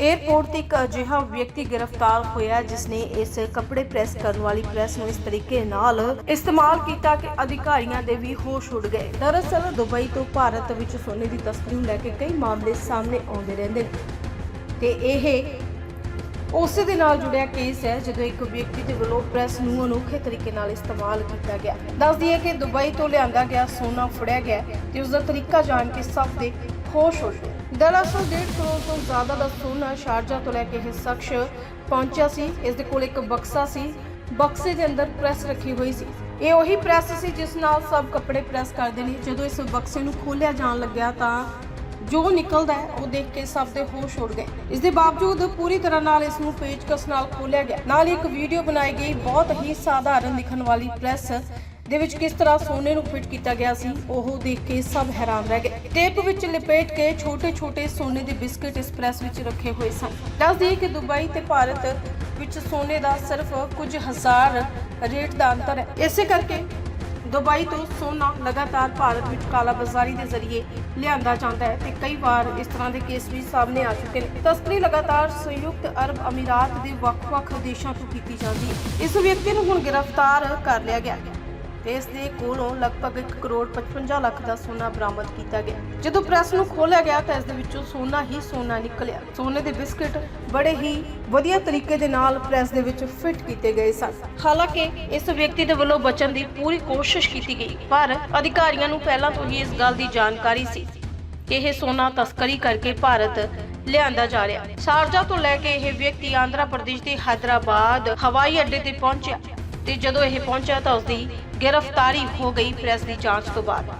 Airport ਤੇ ਇੱਕ ਅਜਿਹਾ ਵਿਅਕਤੀ ਗ੍ਰਿਫਤਾਰ ਹੋਇਆ ਜਿਸ ਨੇ ਇਸ ਕੱਪੜੇ ਪ੍ਰੈਸ ਕਰਨ ਵਾਲੀ ਪ੍ਰੈਸ ਨੂੰ ਇਸ ਤਰੀਕੇ ਨਾਲ ਇਸਤੇਮਾਲ ਕੀਤਾ ਕਿ ਅਧਿਕਾਰੀਆਂ ਦੇ ਵੀ ਹੋਸ਼ ਉੱਡ ਗਏ। ਦਰਅਸਲ, ਦੁਬਈ ਤੋਂ ਭਾਰਤ ਵਿੱਚ ਸੋਨੇ ਦੀ ਤਸਕਰੀ ਨੂੰ ਲੈ ਕੇ ਕਈ ਮਾਮਲੇ ਸਾਹਮਣੇ ਆਉਂਦੇ ਰਹਿੰਦੇ ਤੇ ਇਹ ਉਸੇ ਦੇ ਨਾਲ ਜੁੜਿਆ ਕੇਸ ਹੈ, ਜਦੋਂ ਇੱਕ ਵਿਅਕਤੀ ਦੇ ਵੱਲੋਂ ਪ੍ਰੈਸ ਨੂੰ ਅਨੋਖੇ ਤਰੀਕੇ ਨਾਲ ਇਸਤੇਮਾਲ ਕੀਤਾ ਗਿਆ। ਦੱਸਦੀ ਦਈਏ ਕਿ ਦੁਬਈ ਤੋਂ ਲਿਆਂਦਾ ਗਿਆ ਸੋਨਾ ਫੜਿਆ ਗਿਆ ਤੇ ਉਸ ਦਾ ਤਰੀਕਾ ਜਾਣ ਕੇ ਸਭ ਦੇ ਖੁਸ਼ ਹੋ ਦਰਅਸਲ 1.5 ਕਰੋੜ ਤੋਂ ਜ਼ਿਆਦਾ ਦਾ ਸੋਨਾ ਸ਼ਾਰਜਾ ਤੋਂ ਲੈ ਕੇ ਇਹ ਪਹੁੰਚਿਆ ਸੀ। ਇਸ ਦੇ ਕੋਲ ਇੱਕ ਬਕਸਾ ਸੀ। ਬਕਸੇ ਦੇ ਅੰਦਰ ਪ੍ਰੈਸ ਰੱਖੀ ਹੋਈ ਸੀ। ਇਹ ਉਹੀ ਪ੍ਰੈਸ ਸੀ ਜਿਸ ਨਾਲ ਸਭ ਕੱਪੜੇ ਪ੍ਰੈਸ ਕਰਦੇ ਨੇ। ਜਦੋਂ ਇਸ ਬਕਸੇ ਨੂੰ ਖੋਲਿਆ ਜਾਣ ਲੱਗਿਆ ਤਾਂ ਜੋ ਨਿਕਲਦਾ ਹੈ, ਉਹ ਦੇਖ ਕੇ ਸਭ ਦੇ ਹੋਸ਼ ਉੱਡ ਗਏ। ਇਸ ਦੇ ਬਾਵਜੂਦ ਪੂਰੀ ਤਰ੍ਹਾਂ ਨਾਲ ਇਸ ਨੂੰ ਪੇਚਕਸ ਨਾਲ ਖੋਲਿਆ ਗਿਆ। ਨਾਲ ਇੱਕ ਵੀਡੀਓ ਬਣਾਈ ਗਈ। ਬਹੁਤ ਹੀ ਸਾਧਾਰਨ ਦਿਖਣ ਵਾਲੀ ਪ੍ਰੈਸ ਦੇ ਵਿੱਚ ਕਿਸ ਤਰ੍ਹਾਂ ਸੋਨੇ ਨੂੰ ਫਿੱਟ ਕੀਤਾ ਗਿਆ ਸੀ, ਉਹ ਦੇਖ ਕੇ ਸਭ ਹੈਰਾਨ ਰਹਿ ਗਏ। ਟੇਪ ਵਿੱਚ ਲਪੇਟ ਕੇ ਛੋਟੇ-ਛੋਟੇ ਸੋਨੇ ਦੇ ਬਿਸਕਟ ਇਸ ਪ੍ਰੈਸ ਵਿੱਚ ਰੱਖੇ ਹੋਏ ਸਨ। ਦੱਸ ਦਈਏ ਕਿ ਦੁਬਈ ਤੇ ਭਾਰਤ ਵਿੱਚ ਸੋਨੇ ਦਾ ਸਿਰਫ ਕੁਝ ਹਜ਼ਾਰ ਰੇਟ ਦਾ ਅੰਤਰ ਹੈ। ਇਸੇ ਕਰਕੇ ਦੁਬਈ ਤੋਂ ਸੋਨਾ ਲਗਾਤਾਰ ਭਾਰਤ ਵਿੱਚ ਕਾਲਾ ਬਾਜ਼ਾਰੀ ਦੇ ਜ਼ਰੀਏ ਲਿਆਂਦਾ ਜਾਂਦਾ ਹੈ ਤੇ ਕਈ ਵਾਰ ਇਸ ਤਰ੍ਹਾਂ ਦੇ ਕੇਸ ਵੀ ਸਾਹਮਣੇ ਆ ਚੁੱਕੇ ਨੇ। ਤਸਕਰੀ ਲਗਾਤਾਰ ਸੰਯੁਕਤ ਅਰਬ ਅਮੀਰਾਤ ਦੇ ਵੱਖ-ਵੱਖ ਦੇਸ਼ਾਂ ਤੋਂ ਕੀਤੀ ਜਾਂਦੀ ਹੈ। ਇਸ ਵਿਅਕਤੀ ਨੂੰ ਹੁਣ ਗ੍ਰਿਫਤਾਰ ਕਰ ਲਿਆ ਗਿਆ ਤੇ ਇਸ ਦੇ ਕੋਲੋਂ ਲਗਭਗ 1 ਕਰੋੜ 55 ਲੱਖ ਦਾ ਸੋਨਾ ਬਰਾਮਦ ਕੀਤਾ ਗਿਆ। ਜਦੋਂ ਪ੍ਰੈਸ ਨੂੰ ਖੋਲਿਆ ਗਿਆ ਤਾਂ ਇਸ ਦੇ ਵਿੱਚੋਂ ਸੋਨਾ ਹੀ ਸੋਨਾ ਨਿਕਲਿਆ। ਸੋਨੇ ਦੇ ਬਿਸਕਟ ਬੜੇ ਹੀ ਵਧੀਆ ਤਰੀਕੇ ਦੇ ਨਾਲ ਪ੍ਰੈਸ ਦੇ ਵਿੱਚ ਫਿੱਟ ਕੀਤੇ ਗਏ ਸਨ। ਹਾਲਾਂਕਿ ਇਸ ਵਿਅਕਤੀ ਦੇ ਵੱਲੋਂ ਬਚਣ ਦੀ ਪੂਰੀ ਕੋਸ਼ਿਸ਼ ਕੀਤੀ ਗਈ, ਪਰ ਅਧਿਕਾਰੀਆਂ ਨੂੰ ਪਹਿਲਾਂ ਤੋਂ ਹੀ ਇਸ ਗੱਲ ਦੀ ਜਾਣਕਾਰੀ ਸੀ ਕਿ ਇਹ ਸੋਨਾ ਤਸਕਰੀ ਕਰਕੇ ਭਾਰਤ ਲਿਆਂਦਾ ਜਾ ਰਿਹਾ। ਸ਼ਾਰਜਾ ਤੋਂ ਲੈ ਕੇ ਇਹ ਵਿਅਕਤੀ ਆਂਧਰਾ ਪ੍ਰਦੇਸ਼ ਦੇ ਹੈਦਰਾਬਾਦ ਹਵਾਈ ਅੱਡੇ ਤੇ ਪਹੁੰਚਿਆ। ਤੇ ਜਦੋਂ ਇਹ ਪਹੁੰਚਿਆ ਤਾਂ ਉਸ ਦੀ ਗ੍ਰਿਫਤਾਰੀ ਹੋ ਗਈ ਪ੍ਰੈਸ ਦੀ ਜਾਂਚ ਤੋਂ ਬਾਅਦ।